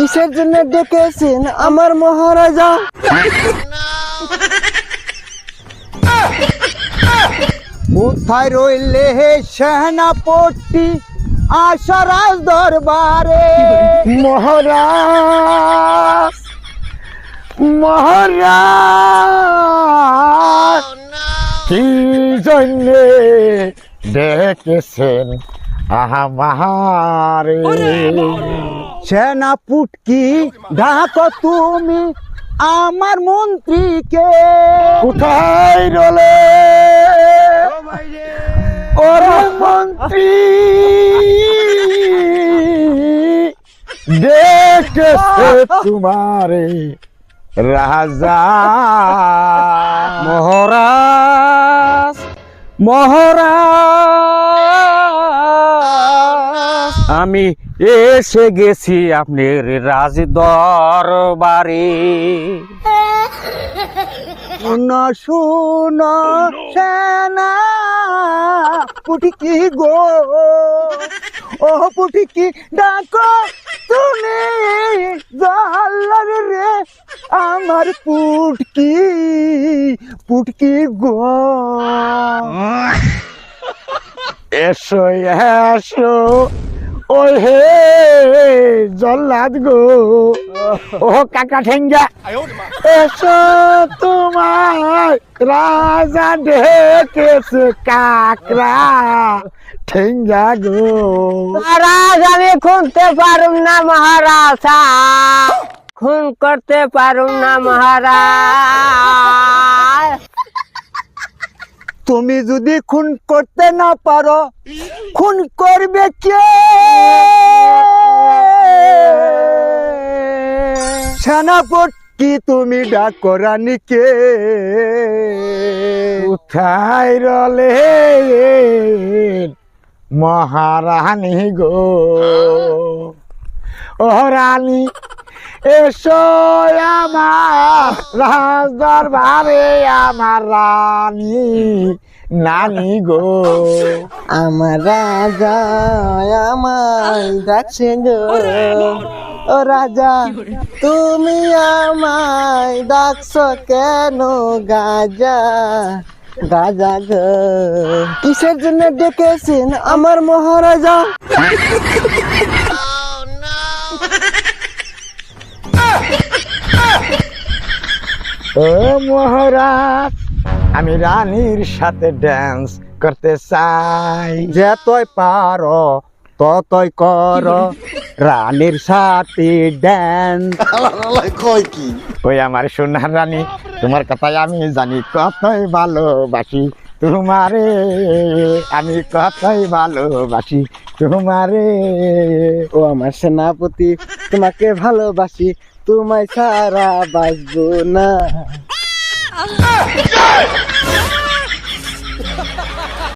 কিসের জন্য ডেকেছেন আমার মহারাজা। কোথায় রইলে হে সেনাপতি? আশা রাজ দরবারে মহারাজ মহারাজ, কি জন্যে ডেকেছেন আহামারে সেনাপুটকি ডাকো তুমি আমার মন্ত্রীকে। কোথায় রলে? ওরে মন্ত্রী। দেখেছে তোমারে রাজা মহারাজ মহারাজ। আমি এসে গেছি আপনার রাজ দরবারে শুনো শুনো সেনা পুটকি গো? ও পুটকি ডাকো তুমি? জাল্লার রে আমার পুটকি পুটকি গো। এসো এসো। ওই হে জল্লাদ গো ও কাকা ঠেঙ্গা এসো তোমার রাজা ডেকেছে কাকরা ঠেঙ্গা গো মহারাজ আমি খুনতে পারুম না মহারাজ খুন করতে পারুম না মহারাজ তুমি যদি খুন করতে না পারো, খুন করবে কে? সেনাপতি তুমি ডাকো রানীকে। কোথায় রলে। মহারানী গো। ও রানী এসো আমার রাজ দরবারে আমার রানী নানি গো। আমার রাজা আমায় ডাকছে গো। ও রাজা তুমি আমায় ডাকছো কেন গাজা? গাজা গো। কিসের জন্য ডেকেছেন আমার মহারাজা? ও মহারাজ আমি রানীর সাথে ড্যান্স করতে চাই। যতই পারো ততই কর রানীর সাথে ড্যান্স ওই আমার সোনার রানী তোমার কথাই আমি জানি কতই ভালোবাসি তোমারে। আমি কতই ভালোবাসি তোমারে। ও আমার সেনাপতি তোমাকে ভালোবাসি তোমায় সারা বাঁচবো না।